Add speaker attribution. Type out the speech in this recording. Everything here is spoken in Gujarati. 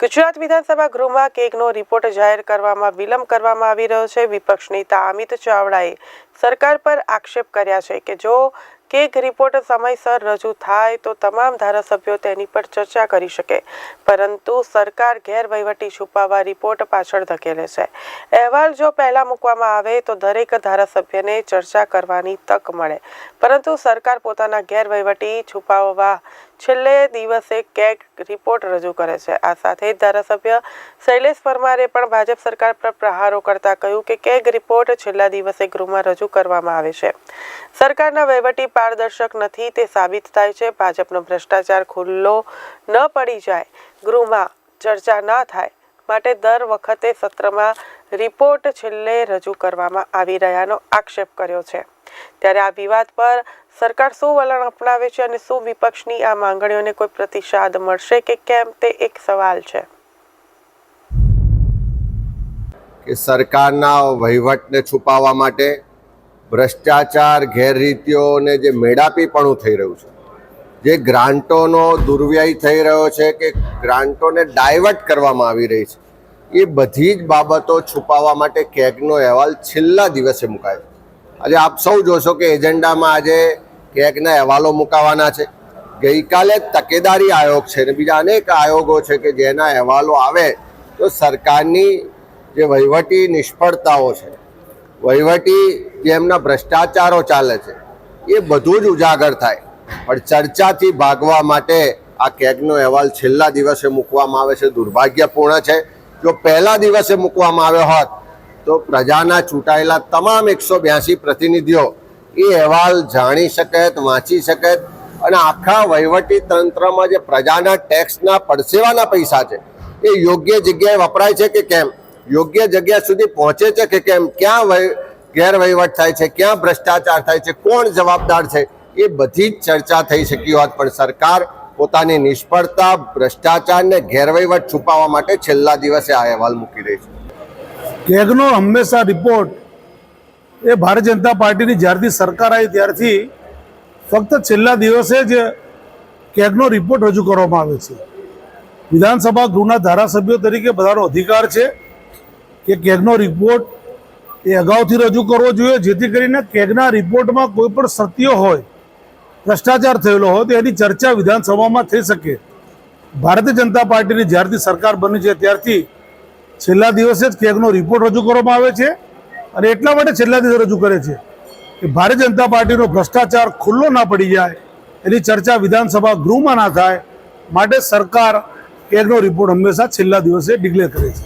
Speaker 1: ગુજરાત વિધાનસભા ગૃહમાં કેગનો રિપોર્ટ જાહેર કરવામાં વિલંબ કરવામાં આવી રહ્યો છે. વિપક્ષ નેતા અમિત ચાવડાએ સરકાર પર આક્ષેપ કર્યા છે કે જો કેગ રિપોર્ટ સમયસર રજૂ થાય તો તમામ ધારાસભ્યો તેની પર ચર્ચા કરી શકે. પરંતુ સરકાર ગેરવહીવટી છુપાવવા રિપોર્ટ પાછળ ધકેલે છે. અહેવાલ જો પહેલાં મૂકવામાં આવે તો દરેક ધારાસભ્યને ચર્ચા કરવાની તક મળે. પરંતુ સરકાર પોતાના ગેરવહીવટી છુપાવવા છેલ્લે દિવસે કેક રિપોર્ટ રજૂ કરે છે. આ સાથે જ ધારાસભ્ય શૈલેષ પરમારે પણ ભાજપ સરકાર પર પ્રહારો કરતા કહ્યું કે કેગ રિપોર્ટ છેલ્લા દિવસે ગૃહમાં રજૂ કરવામાં આવે છે. સરકારના વહીવટી પારદર્શક નથી, તે સાબિત થાય છે. ભાજપનો ભ્રષ્ટાચાર ખુલ્લો ન પડી જાય, ગૃહમાં ચર્ચા ન થાય માટે દર વખતે સત્રમાં રિપોર્ટ છેલ્લે રજૂ કરવામાં આવી રહ્યાનો આક્ષેપ કર્યો છે. ત્યારે આ વિવાદ પર સરકાર શું વલણ અપનાવે છે અને શું વિપક્ષની આ માંગણીઓને કોઈ પ્રતિસાદ મળશે કે કેમ, તે એક સવાલ છે.
Speaker 2: કે સરકારના વહીવટને છુપાવવા માટે ભ્રષ્ટાચાર, ગેરરીતિઓને જે મેળાપીપણું થઈ રહ્યું છે, જે ગ્રાન્ટોનો દુર્વ્યય થઈ રહ્યો છે કે ગ્રાન્ટોને ડાયવર્ટ કરવામાં આવી રહી છે, એ બધી જ બાબતો છુપાવવા માટે કેગનો અહેવાલ છેલ્લા દિવસે મુકાયો આજે આપ સૌ જોશો કે એજન્ડામાં આજે કેગના અહેવાલો મુકાવાના છે. ગઈકાલે તકેદારી આયોગ છે ને બીજા અનેક આયોગો છે કે જેના અહેવાલો આવે તો સરકારની જે વહીવટી નિષ્ફળતાઓ છે વહીવટી જે એમના ભ્રષ્ટાચારો ચાલે છે. એ બધું જ ઉજાગર થાય. પણ ચર્ચાથી ભાગવા માટે આ કેગનો અહેવાલ છેલ્લા દિવસે મૂકવામાં આવે છે. દુર્ભાગ્યપૂર્ણ છે. જો પહેલા દિવસે મૂકવામાં આવ્યો હોત, તો પ્રજાના ચૂંટાયેલા તમામ એકસો બ્યાસી પ્રતિનિધિઓ એ અહેવાલ જાણી શકત, વાંચી શકત અને આખા વહીવટી તંત્રમાં જે પ્રજાના ટેક્સના પડસેવાના પૈસા છે, એ યોગ્ય જગ્યાએ વપરાય છે કે કેમ? યોગ્ય જગ્યા સુધી પહોંચે છે કે કેમ? ક્યાં ગેરવહીવટ થાય છે? ક્યાં ભ્રષ્ટાચાર થાય છે? કોણ જવાબદાર છે? એ બધી જ ચર્ચા થઈ શકી હોત, પણ સરકાર પોતાની નિષ્ફળતા, ભ્રષ્ટાચારને ગેરવહીવટ છુપાવવા માટે છેલ્લા દિવસે આ અહેવાલ મૂકી રહી છે.
Speaker 3: કેગનો હંમેશા રિપોર્ટ એ ભારતીય જનતા પાર્ટીની જ્યારથી સરકાર આવી ત્યારથી ફક્ત છેલ્લા દિવસે જ કેગનો રિપોર્ટ રજૂ કરવામાં આવે છે. વિધાનસભા ગૃહના ધારાસભ્યો તરીકે બધાનો અધિકાર છે. કે કેગનો રિપોર્ટ એ અગાઉથી રજૂ કરવો જોઈએ, જેથી કરીને કેગના રિપોર્ટમાં કોઈ પણ સત્ય હોય, ભ્રષ્ટાચાર થયેલો હોય, તો એની ચર્ચા વિધાનસભામાં થઈ શકે. ભારતીય જનતા પાર્ટીની જ્યારથી સરકાર બની છે, ત્યારથી છેલ્લા દિવસે જ કેગનો રિપોર્ટ રજૂ કરવામાં આવે છે અને એટલા માટે છેલ્લા દિવસે રજૂ કરે છે કે ભારતીય જનતા પાર્ટીનો ભ્રષ્ટાચાર ખુલ્લો ના પડી જાય, એની ચર્ચા વિધાનસભા ગૃહમાં ના થાય, માટે સરકાર કેગનો રિપોર્ટ હંમેશા છેલ્લા દિવસે ડિક્લેર કરે છે.